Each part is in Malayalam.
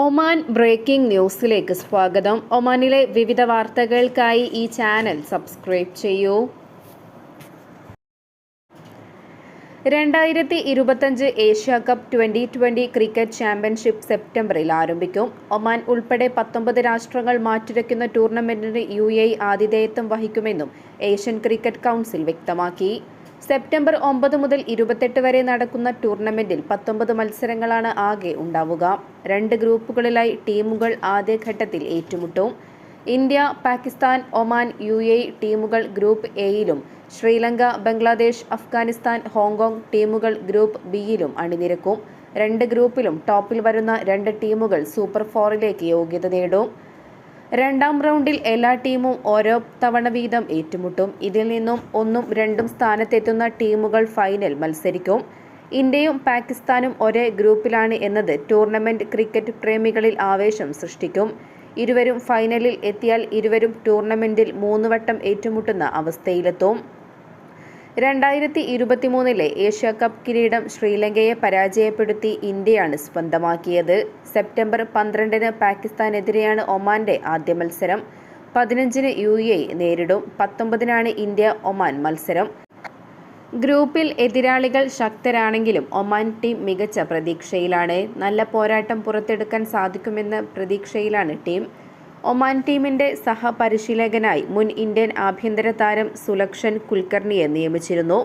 ഒമാൻ ബ്രേക്കിംഗ് ന്യൂസിലേക്ക് സ്വാഗതം. ഒമാനിലെ വിവിധ വാർത്തകൾക്കായി ഈ ചാനൽ സബ്സ്ക്രൈബ് ചെയ്യൂ. രണ്ടായിരത്തി ഇരുപത്തഞ്ച് Asia cup twenty twenty cricket championship സെപ്റ്റംബറിൽ ആരംഭിക്കും. ഒമാൻ ഉൾപ്പെടെ പത്തൊമ്പത് രാഷ്ട്രങ്ങൾ മാറ്റിരയ്ക്കുന്ന ടൂർണമെന്റിന് യു എ ആതിഥേയത്വം വഹിക്കുമെന്നും ഏഷ്യൻ ക്രിക്കറ്റ് കൗൺസിൽ വ്യക്തമാക്കി. സെപ്റ്റംബർ ഒമ്പത് മുതൽ ഇരുപത്തെട്ട് വരെ നടക്കുന്ന ടൂർണമെന്റിൽ പത്തൊമ്പത് മത്സരങ്ങളാണ് ആകെ ഉണ്ടാവുക. രണ്ട് ഗ്രൂപ്പുകളിലായി ടീമുകൾ ആദ്യഘട്ടത്തിൽ ഏറ്റുമുട്ടും. India Pakistan Oman U A ടീമുകൾ ഗ്രൂപ്പ് എയിലും. ശ്രീലങ്ക ബംഗ്ലാദേശ് അഫ്ഗാനിസ്ഥാൻ ഹോങ്കോങ് ടീമുകൾ ഗ്രൂപ്പ് ബിയിലും അണിനിരക്കും. രണ്ട് ഗ്രൂപ്പിലും ടോപ്പിൽ വരുന്ന രണ്ട് ടീമുകൾ സൂപ്പർ ഫോറിലേക്ക് യോഗ്യത നേടും. രണ്ടാം റൗണ്ടിൽ എല്ലാ ടീമും ഓരോ തവണ വീതം ഏറ്റുമുട്ടും. ഇതിൽ നിന്നും ഒന്നും രണ്ടും സ്ഥാനത്തെത്തുന്ന ടീമുകൾ ഫൈനൽ മത്സരിക്കും. ഇന്ത്യയും പാകിസ്ഥാനും ഒരേ ഗ്രൂപ്പിലാണ് എന്നത് ടൂർണമെന്റ് ക്രിക്കറ്റ് പ്രേമികളിൽ ആവേശം സൃഷ്ടിക്കും. ഇരുവരും ഫൈനലിൽ എത്തിയാൽ ഇരുവരും ടൂർണമെന്റിൽ മൂന്നുവട്ടം ഏറ്റുമുട്ടുന്ന അവസ്ഥയിലെത്തും. രണ്ടായിരത്തി ഇരുപത്തിമൂന്നിലെ ഏഷ്യ കപ്പ് കിരീടം ശ്രീലങ്കയെ പരാജയപ്പെടുത്തി ഇന്ത്യയാണ് സ്വന്തമാക്കിയത്. സെപ്റ്റംബർ പന്ത്രണ്ടിന് പാകിസ്ഥാനെതിരെയാണ് ഒമാന്റെ ആദ്യ മത്സരം. പതിനഞ്ചിന് യു എ നേരിടും. പത്തൊമ്പതിനാണ് ഇന്ത്യ ഒമാൻ മത്സരം. ഗ്രൂപ്പിൽ എതിരാളികൾ ശക്തരാണെങ്കിലും ഒമാൻ ടീം മികച്ച പ്രതീക്ഷയിലാണ്. നല്ല പോരാട്ടം പുറത്തെടുക്കാൻ സാധിക്കുമെന്ന പ്രതീക്ഷയിലാണ് ടീം. ഒമാൻ ടീമിന്റെ സഹപരിശീലകനായി മുൻ ഇന്ത്യൻ ആഭ്യന്തര താരം സുലക്ഷൻ കുൽക്കർണിയെ നിയമിച്ചിരുന്നു.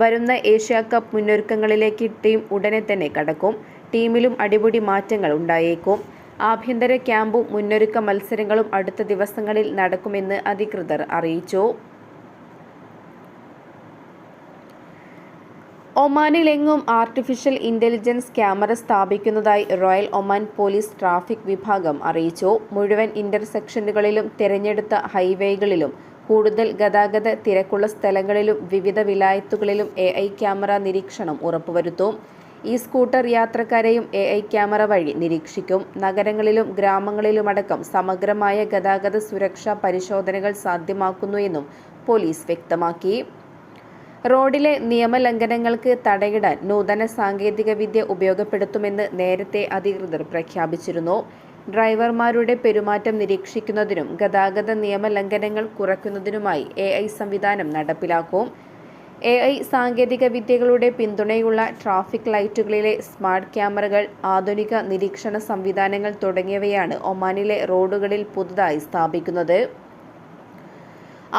വരുന്ന ഏഷ്യ കപ്പ് മുന്നൊരുക്കങ്ങളിലേക്ക് ടീം ഉടനെ തന്നെ കടക്കും. ടീമിലും അടിപൊളി മാറ്റങ്ങൾ ഉണ്ടായേക്കും. ആഭ്യന്തര ക്യാമ്പും മുന്നൊരുക്ക മത്സരങ്ങളും അടുത്ത ദിവസങ്ങളിൽ നടക്കുമെന്ന് അധികൃതർ അറിയിച്ചു. ഒമാനിലെങ്ങും ആർട്ടിഫിഷ്യൽ ഇന്റലിജൻസ് ക്യാമറ സ്ഥാപിക്കുന്നതായി റോയൽ ഒമാൻ പോലീസ് ട്രാഫിക് വിഭാഗം അറിയിച്ചു. മുഴുവൻ ഇന്റർസെക്ഷനുകളിലും തിരഞ്ഞെടുത്ത ഹൈവേകളിലും കൂടുതൽ ഗതാഗത തിരക്കുള്ള സ്ഥലങ്ങളിലും വിവിധ വിലായത്തുകളിലും എ ഐ ക്യാമറ നിരീക്ഷണം ഉറപ്പുവരുത്തും. ഈ സ്കൂട്ടർ യാത്രക്കാരെയും എ ഐ ക്യാമറ വഴി നിരീക്ഷിക്കും. നഗരങ്ങളിലും ഗ്രാമങ്ങളിലുമടക്കം സമഗ്രമായ ഗതാഗത സുരക്ഷാ പരിശോധനകൾ സാധ്യമാക്കുന്നു എന്നും പോലീസ് വ്യക്തമാക്കി. റോഡിലെ നിയമലംഘനങ്ങൾക്ക് തടയിടാൻ നൂതന സാങ്കേതികവിദ്യ ഉപയോഗപ്പെടുത്തുമെന്ന് നേരത്തെ അധികൃതർ പ്രഖ്യാപിച്ചിരുന്നു. ഡ്രൈവർമാരുടെ പെരുമാറ്റം നിരീക്ഷിക്കുന്നതിനും ഗതാഗത നിയമലംഘനങ്ങൾ കുറയ്ക്കുന്നതിനുമായി എ ഐ സംവിധാനം നടപ്പിലാക്കും. എ ഐ സാങ്കേതിക വിദ്യകളുടെ പിന്തുണയുള്ള ട്രാഫിക് ലൈറ്റുകളിലെ സ്മാർട്ട് ക്യാമറകൾ ആധുനിക നിരീക്ഷണ സംവിധാനങ്ങൾ തുടങ്ങിയവയാണ് ഒമാനിലെ റോഡുകളിൽ പുതുതായി സ്ഥാപിക്കുന്നത്.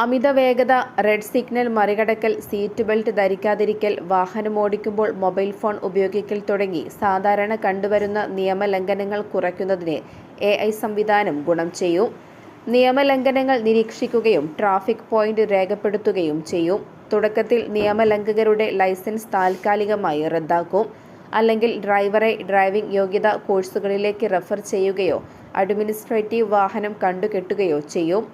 അമിത വേഗത റെഡ് സിഗ്നൽ മറികടക്കൽ സീറ്റ് ബെൽറ്റ് ധരിക്കാതിരിക്കൽ വാഹനമോടിക്കുമ്പോൾ മൊബൈൽ ഫോൺ ഉപയോഗിക്കൽ തുടങ്ങി സാധാരണ കണ്ടുവരുന്ന നിയമലംഘനങ്ങൾ കുറയ്ക്കുന്നതിന് എ ഐ സംവിധാനം ഗുണം ചെയ്യും. നിയമലംഘനങ്ങൾ നിരീക്ഷിക്കുകയും ട്രാഫിക് പോയിന്റ് രേഖപ്പെടുത്തുകയും ചെയ്യും. തുടക്കത്തിൽ നിയമലംഘകരുടെ ലൈസൻസ് താൽക്കാലികമായി റദ്ദാക്കും. അല്ലെങ്കിൽ ഡ്രൈവറെ ഡ്രൈവിംഗ് യോഗ്യത കോഴ്സുകളിലേക്ക് റെഫർ ചെയ്യുകയോ അഡ്മിനിസ്ട്രേറ്റീവ് വാഹനം കണ്ടുകെട്ടുകയോ ചെയ്യും.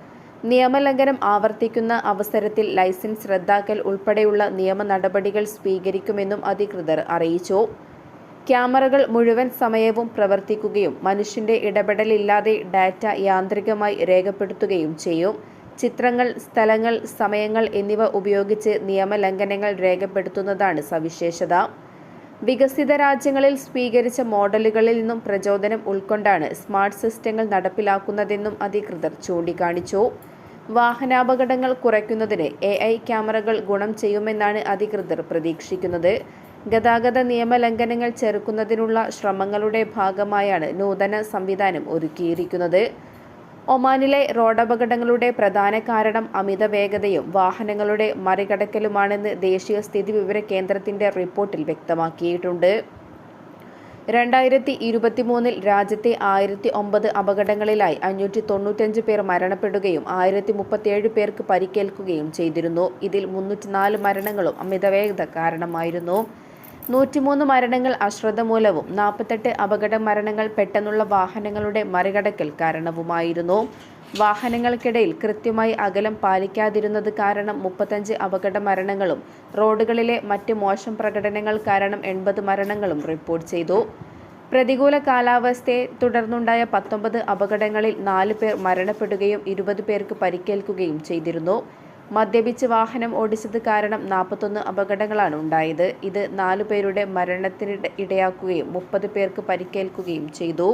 നിയമലംഘനം ആവർത്തിക്കുന്ന അവസരത്തിൽ ലൈസൻസ് റദ്ദാക്കൽ ഉൾപ്പെടെയുള്ള നിയമ നടപടികൾ സ്വീകരിക്കുമെന്നും അധികൃതർ അറിയിച്ചു. ക്യാമറകൾ മുഴുവൻ സമയവും പ്രവർത്തിക്കുകയും മനുഷ്യന്റെ ഇടപെടലില്ലാതെ ഡാറ്റ യാന്ത്രികമായി രേഖപ്പെടുത്തുകയും ചെയ്യും. ചിത്രങ്ങൾ സ്ഥലങ്ങൾ സമയങ്ങൾ എന്നിവ ഉപയോഗിച്ച് നിയമലംഘനങ്ങൾ രേഖപ്പെടുത്തുന്നതാണ് സവിശേഷത. വികസിത രാജ്യങ്ങളിൽ സ്വീകരിച്ച മോഡലുകളിൽ നിന്നും പ്രചോദനം ഉൾക്കൊണ്ടാണ് സ്മാർട്ട് സിസ്റ്റങ്ങൾ നടപ്പിലാക്കുന്നതെന്നും അധികൃതർ ചൂണ്ടിക്കാണിച്ചു. വാഹനാപകടങ്ങൾ കുറയ്ക്കുന്നതിന് എ ഐ ക്യാമറകൾ ഗുണം ചെയ്യുമെന്നാണ് അധികൃതർ പ്രതീക്ഷിക്കുന്നത്. ഗതാഗത നിയമലംഘനങ്ങൾ ചെറുക്കുന്നതിനുള്ള ശ്രമങ്ങളുടെ ഭാഗമായാണ് നൂതന സംവിധാനം ഒരുക്കിയിരിക്കുന്നത്. ഒമാനിലെ റോഡപകടങ്ങളുടെ പ്രധാന കാരണം അമിത വേഗതയും വാഹനങ്ങളുടെ മറികടക്കലുമാണെന്ന് ദേശീയ സ്ഥിതിവിവര കേന്ദ്രത്തിന്റെ റിപ്പോർട്ടിൽ വ്യക്തമാക്കിയിട്ടുണ്ട്. രണ്ടായിരത്തി ഇരുപത്തിമൂന്നിൽ രാജ്യത്തെ ആയിരത്തി ഒമ്പത് അപകടങ്ങളിലായി അഞ്ഞൂറ്റി തൊണ്ണൂറ്റഞ്ച് പേർ മരണപ്പെടുകയും ആയിരത്തി മുപ്പത്തിയേഴ് പേർക്ക് പരിക്കേൽക്കുകയും ചെയ്തിരുന്നു. ഇതിൽ മുന്നൂറ്റിനാല് മരണങ്ങളും അമിതവേഗത കാരണമായിരുന്നു. നൂറ്റിമൂന്ന് മരണങ്ങൾ അശ്രദ്ധ മൂലവും നാൽപ്പത്തെട്ട് അപകട മരണങ്ങൾ പെട്ടെന്നുള്ള വാഹനങ്ങളുടെ മറികടക്കൽ കാരണവുമായിരുന്നു. വാഹനങ്ങൾക്കിടയിൽ കൃത്യമായി അകലം പാലിക്കാതിരുന്നത് കാരണം മുപ്പത്തഞ്ച് അപകട മരണങ്ങളും റോഡുകളിലെ മറ്റ് മോശം പ്രകടനങ്ങൾ കാരണം എൺപത് മരണങ്ങളും റിപ്പോർട്ട് ചെയ്തു. പ്രതികൂല കാലാവസ്ഥയെ തുടർന്നുണ്ടായ പത്തൊമ്പത് അപകടങ്ങളിൽ നാല് പേർ മരണപ്പെടുകയും ഇരുപത് പേർക്ക് പരിക്കേൽക്കുകയും ചെയ്തിരുന്നു. മദ്യപിച്ച് വാഹനം ഓടിച്ചത് കാരണം നാൽപ്പത്തൊന്ന് അപകടങ്ങളാണ് ഉണ്ടായത്. ഇത് നാലു പേരുടെ മരണത്തിന് ഇടയാക്കുകയും മുപ്പത് പേർക്ക് പരിക്കേൽക്കുകയും ചെയ്തു.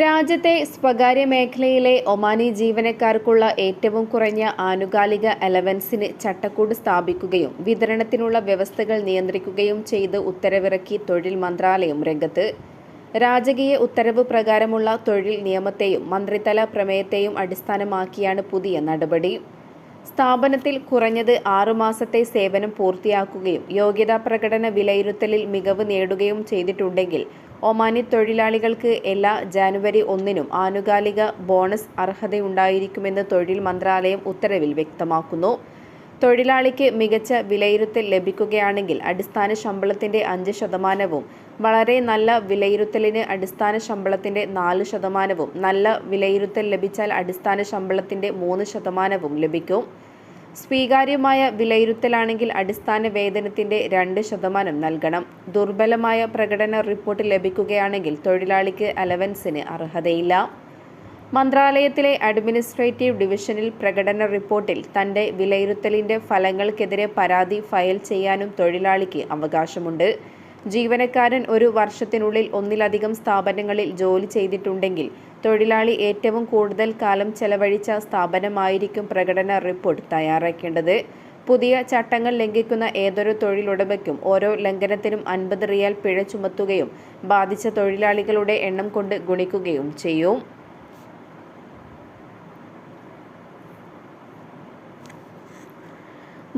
രാജ്യത്തെ സ്വകാര്യ മേഖലയിലെ ഒമാനി ജീവനക്കാർക്കുള്ള ഏറ്റവും കുറഞ്ഞ ആനുകാലിക അലവൻസിന് ചട്ടക്കൂട് സ്ഥാപിക്കുകയും വിതരണത്തിനുള്ള വ്യവസ്ഥകൾ നിയന്ത്രിക്കുകയും ചെയ്ത് ഉത്തരവിറക്കി തൊഴിൽ മന്ത്രാലയം രംഗത്ത്. രാജകീയ ഉത്തരവ് പ്രകാരമുള്ള തൊഴിൽ നിയമത്തെയും മന്ത്രിതല പ്രമേയത്തെയും അടിസ്ഥാനമാക്കിയാണ് പുതിയ നടപടി. സ്ഥാപനത്തിൽ കുറഞ്ഞത് ആറുമാസത്തെ സേവനം പൂർത്തിയാക്കുകയും യോഗ്യതാ പ്രകടന വിലയിരുത്തലിൽ മികവ് നേടുകയും ചെയ്തിട്ടുണ്ടെങ്കിൽ ഒമാനി തൊഴിലാളികൾക്ക് എല്ലാ ജാനുവരി ഒന്നിനും ആനുകാലിക ബോണസ് അർഹതയുണ്ടായിരിക്കുമെന്ന് തൊഴിൽ മന്ത്രാലയം ഉത്തരവിൽ വ്യക്തമാക്കുന്നു. തൊഴിലാളിക്ക് മികച്ച വിലയിരുത്തൽ ലഭിക്കുകയാണെങ്കിൽ അടിസ്ഥാന ശമ്പളത്തിന്റെ അഞ്ച് ശതമാനവും വളരെ നല്ല വിലയിരുത്തലിന് അടിസ്ഥാന ശമ്പളത്തിന്റെ നാല് ശതമാനവും നല്ല വിലയിരുത്തൽ ലഭിച്ചാൽ അടിസ്ഥാന ശമ്പളത്തിന്റെ മൂന്ന് ശതമാനവും ലഭിക്കും. സ്വീകാര്യമായ വിലയിരുത്തലാണെങ്കിൽ അടിസ്ഥാന വേതനത്തിന്റെ രണ്ട് ശതമാനം നൽകണം. ദുർബലമായ പ്രകടന റിപ്പോർട്ട് ലഭിക്കുകയാണെങ്കിൽ തൊഴിലാളിക്ക് അലവൻസിന് അർഹതയില്ല. മന്ത്രാലയത്തിലെ അഡ്മിനിസ്ട്രേറ്റീവ് ഡിവിഷനിൽ പ്രകടന റിപ്പോർട്ടിൽ തന്റെ വിലയിരുത്തലിന്റെ ഫലങ്ങൾക്കെതിരെ പരാതി ഫയൽ ചെയ്യാനും തൊഴിലാളിക്ക് അവകാശമുണ്ട്. ജീവനക്കാരൻ ഒരു വർഷത്തിനുള്ളിൽ ഒന്നിലധികം സ്ഥാപനങ്ങളിൽ ജോലി ചെയ്തിട്ടുണ്ടെങ്കിൽ തൊഴിലാളി ഏറ്റവും കൂടുതൽ കാലം ചെലവഴിച്ച സ്ഥാപനമായിരിക്കും പ്രകടന റിപ്പോർട്ട് തയ്യാറാക്കേണ്ടത്. പുതിയ ചട്ടങ്ങൾ ലംഘിക്കുന്ന ഏതൊരു തൊഴിലുടമയ്ക്കും ഓരോ ലംഘനത്തിനും അൻപത് റിയാൽ പിഴ ചുമത്തുകയും ബാധിച്ച തൊഴിലാളികളുടെ എണ്ണം കൊണ്ട് ഗുണിക്കുകയും ചെയ്യും.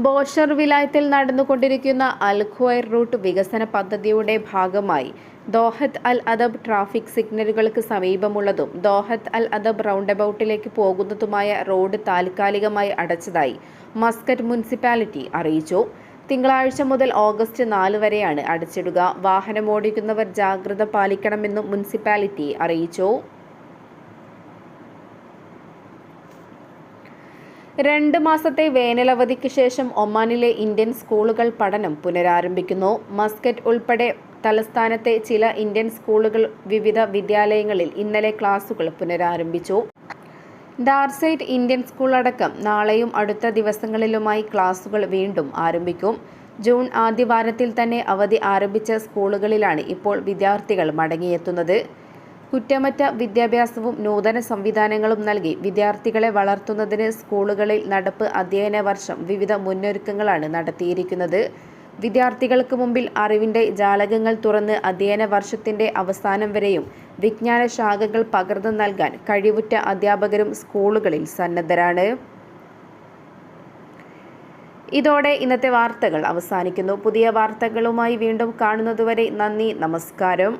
ബോഷർ വിലായത്തിൽ നടന്നുകൊണ്ടിരിക്കുന്ന അൽ ഖ്വയർ റൂട്ട് വികസന പദ്ധതിയുടെ ഭാഗമായി ദോഹത്ത് അൽ അദബ് ട്രാഫിക് സിഗ്നലുകൾക്ക് സമീപമുള്ളതും ദോഹത്ത് അൽ അദബ് റൗണ്ട് എബൌട്ടിലേക്ക് പോകുന്നതുമായ റോഡ് താൽക്കാലികമായി അടച്ചതായി മസ്കറ്റ് മുനിസിപ്പാലിറ്റി അറിയിച്ചു. തിങ്കളാഴ്ച മുതൽ ഓഗസ്റ്റ് നാല് വരെയാണ് അടച്ചിടുക. വാഹനമോടിക്കുന്നവർ ജാഗ്രത പാലിക്കണമെന്നും മുനിസിപ്പാലിറ്റി അറിയിച്ചു. രണ്ട് മാസത്തെ വേനലവധിക്ക് ശേഷം ഒമാനിലെ ഇന്ത്യൻ സ്കൂളുകൾ പഠനം പുനരാരംഭിക്കുന്നു. മസ്കറ്റ് ഉൾപ്പെടെ തലസ്ഥാനത്തെ ചില ഇന്ത്യൻ സ്കൂളുകൾ വിവിധ വിദ്യാലയങ്ങളിൽ ഇന്നലെ ക്ലാസുകൾ പുനരാരംഭിച്ചു. ഡാർസൈറ്റ് ഇന്ത്യൻ സ്കൂൾ അടക്കം നാളെയും അടുത്ത ദിവസങ്ങളിലുമായി ക്ലാസുകൾ വീണ്ടും ആരംഭിക്കും. ജൂൺ ആദ്യവാരത്തിൽ തന്നെ അവധി ആരംഭിച്ച സ്കൂളുകളിലാണ് ഇപ്പോൾ വിദ്യാർത്ഥികൾ മടങ്ങിയെത്തുന്നത്. കുറ്റമറ്റ വിദ്യാഭ്യാസവും നൂതന സംവിധാനങ്ങളും നൽകി വിദ്യാർത്ഥികളെ വളർത്തുന്നതിന് സ്കൂളുകളിൽ നടപ്പ് അധ്യയന വർഷം വിവിധ മുന്നൊരുക്കങ്ങളാണ് നടത്തിയിരിക്കുന്നത്. വിദ്യാർത്ഥികൾക്ക് മുമ്പിൽ അറിവിന്റെ ജാലകങ്ങൾ തുറന്ന് അധ്യയന വർഷത്തിന്റെ അവസാനം വരെയും വിജ്ഞാന ശാഖകൾ പകർന്നു നൽകാൻ കഴിവുറ്റ അധ്യാപകരും സ്കൂളുകളിൽ സന്നദ്ധരാണ്. ഇതോടെ ഇന്നത്തെ വാർത്തകൾ അവസാനിക്കുന്നു. പുതിയ വാർത്തകളുമായി വീണ്ടും കാണുന്നതുവരെ നന്ദി നമസ്കാരം.